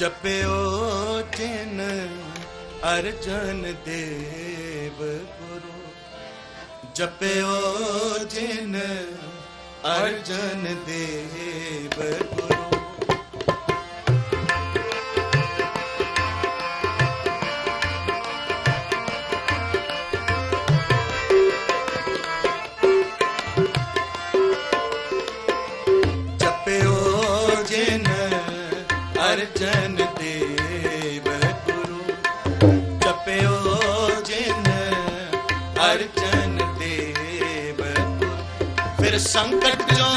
ਜਪਿਓ ਜਿਨ ਅਰਜਨ ਦੇਵ ਗੁਰੂ ਜਪਿਓ ਜਿਨ ਅਰਜਨ ਦੇਵ ਗੁਰੂ ਜਪਿਓ ਜਿਨ ਅਰਜਨ ਦੇਵ ਗੁਰੂ ਜਪਿਓ ਜਿਨ ਅਰਜਨ ਦੇਵ ਫਿਰ ਸੰਕਟ ਜੋ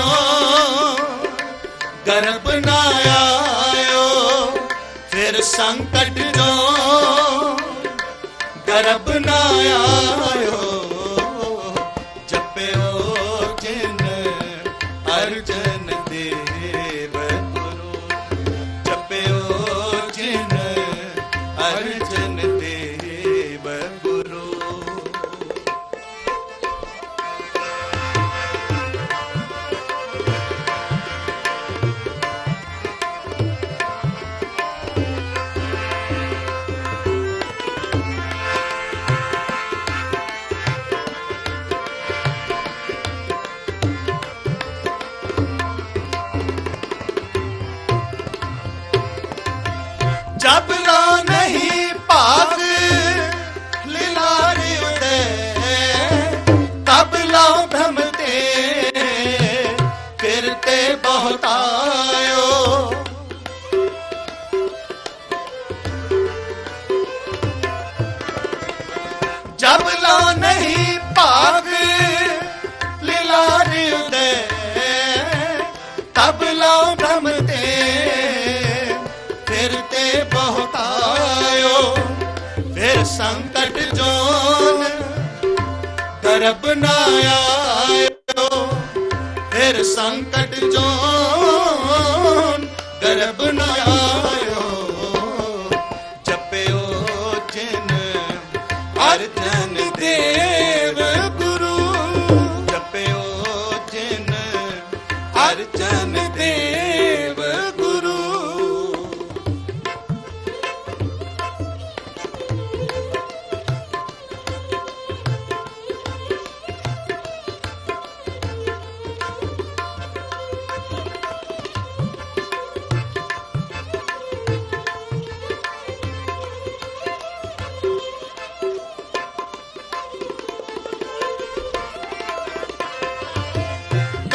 ਗਰਭ ਨਾ ਆਇਓ? ਫਿਰ ਸੰਕਟ ਜੋ ਗਰਭ ਨਾ ਆਇਓ? ਜਬ ਲਾ ਨਹੀਂ ਭਾਗ ਲਿਲਾਰ ਦੇ ਤਬ ਲਾ ਬ੍ਰਹਮ ਤੇ, ਫਿਰ ਤੇ ਬਹੁਤ ਆਇਓ। ਫਿਰ ਸੰਕਟ ਜੋਨ ਕਰਬ ਨਾ ਆਇਓ। ਫਿਰ ਸੰਕਟ ਜੋਨ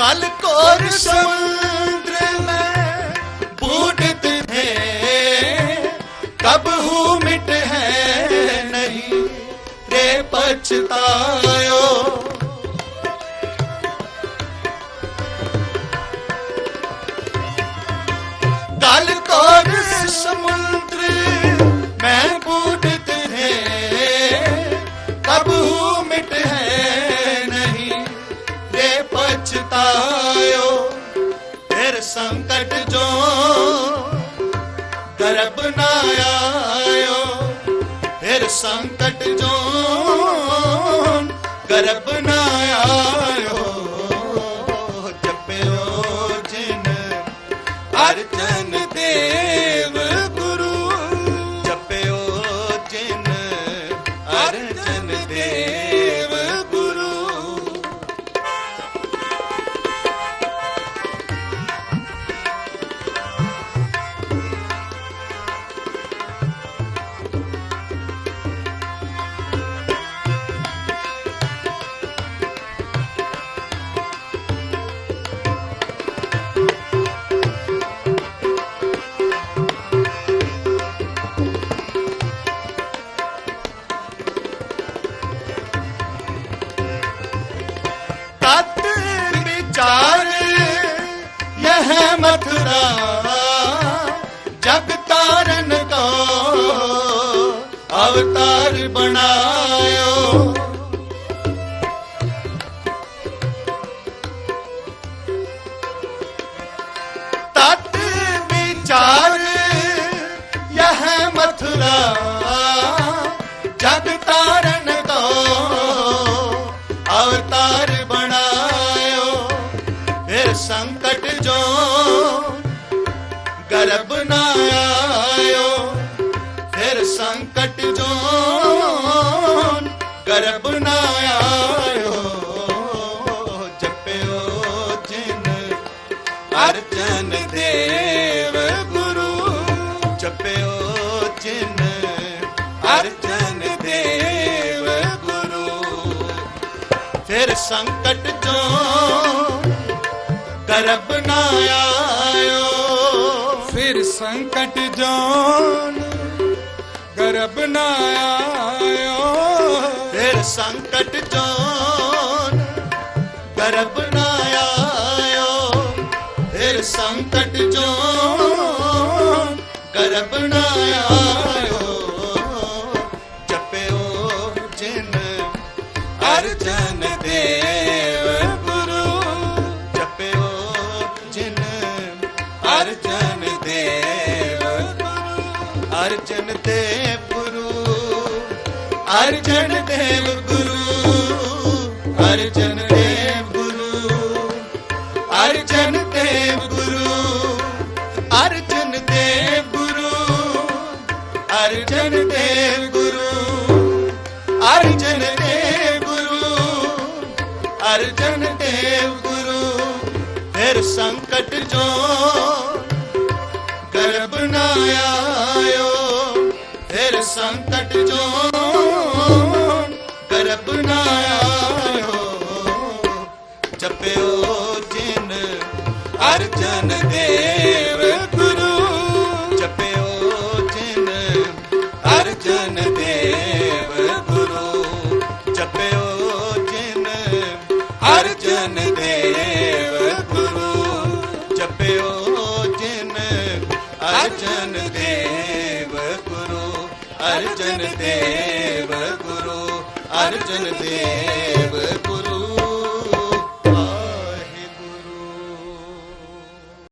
कल कोर समुद्र में बूढ़त थे कब हूँ मिट है नहीं रे पछतायो कल ਸੰਕਟ ਜੋ ਦਰਬ ਨਾ ਆਇਓ। ਫਿਰ ਸੰਕਟ ਜੋ ਗਰਬ ਨਾ ਆਇਓ। ਜਪਿਓ ਜਿਨ ਅਰਜਨ ਦੇਵ ਗੁਰੂ। ਜਪਿਓ ਜਿਨ ਅਰਜਨ ਦੇਵ ਬਨਾਣਾ ਜਗ ਅਵਤਾਰ ਬਣਾਇਓ। ਨਾ ਆਇਓ ਫਿਰ ਸੰਕਟ ਜੋਨ ਗਰਬ ਨਾ ਆਇਓ ਜਪਿਓ ਜਿਨ ਅਰਜਨ ਦੇਵ ਗੁਰੂ। ਜਪਿਓ ਜਿਨ ਅਰਜਨ ਦੇਵ ਗੁਰੂ। ਫਿਰ ਸੰਕਟ ਜੋ ਗਰਬ ਨਾ ਆਇਓ ਫਿਰ ਸੰਕਟ ਜਾਨ ਗਰਬ ਨਾ ਆਇਓ। ਫਿਰ ਸੰਕਟ ਜੋਨ ਗਰਬ ਨਾ ਆਇਓ। ਫਿਰ ਸੰਕਟ ਜੋਨ ਗਰਬ ਨਾ ਆਇਓ। ਜਪਿਓ ਜਿਨ ਅਰਜਨ ਦੇ ਅਰਜਨ ਦੇਵ ਗੁਰੂ, ਅਰਜਨ ਦੇਵ ਗੁਰੂ, ਅਰਜਨ ਦੇਵ ਗੁਰੂ, ਅਰਜਨ ਦੇਵ ਗੁਰੂ, ਅਰਜਨ ਦੇਵ ਗੁਰੂ, ਅਰਜਨ ਦੇਵ ਗੁਰੂ, ਅਰਜਨ ਦੇਵ ਗੁਰੂ, ਫਿਰ ਸੰਕਟ ਸੰਕਟ ਜੋ ਗਰਬ ਨਾ ਆਇਓ। ਜਪਿਓ ਜਿਨ ਅਰਜਨ ਦੇਵ ਗੁਰੂ। ਜਪਿਓ ਜਿਨ ਅਰਜਨ ਦੇਵ ਗੁਰੂ। ਜਪਿਓ ਜਿਨ ਅਰਜਨ ਦੇਵ ਗੁਰੂ। ਜਪਿਓ ਜਿਨ ਅਰਜਨ ਦੇਵ ਅਰਜਨ ਦੇਵ ਗੁਰੂ ਅਰਜਨ ਦੇਵ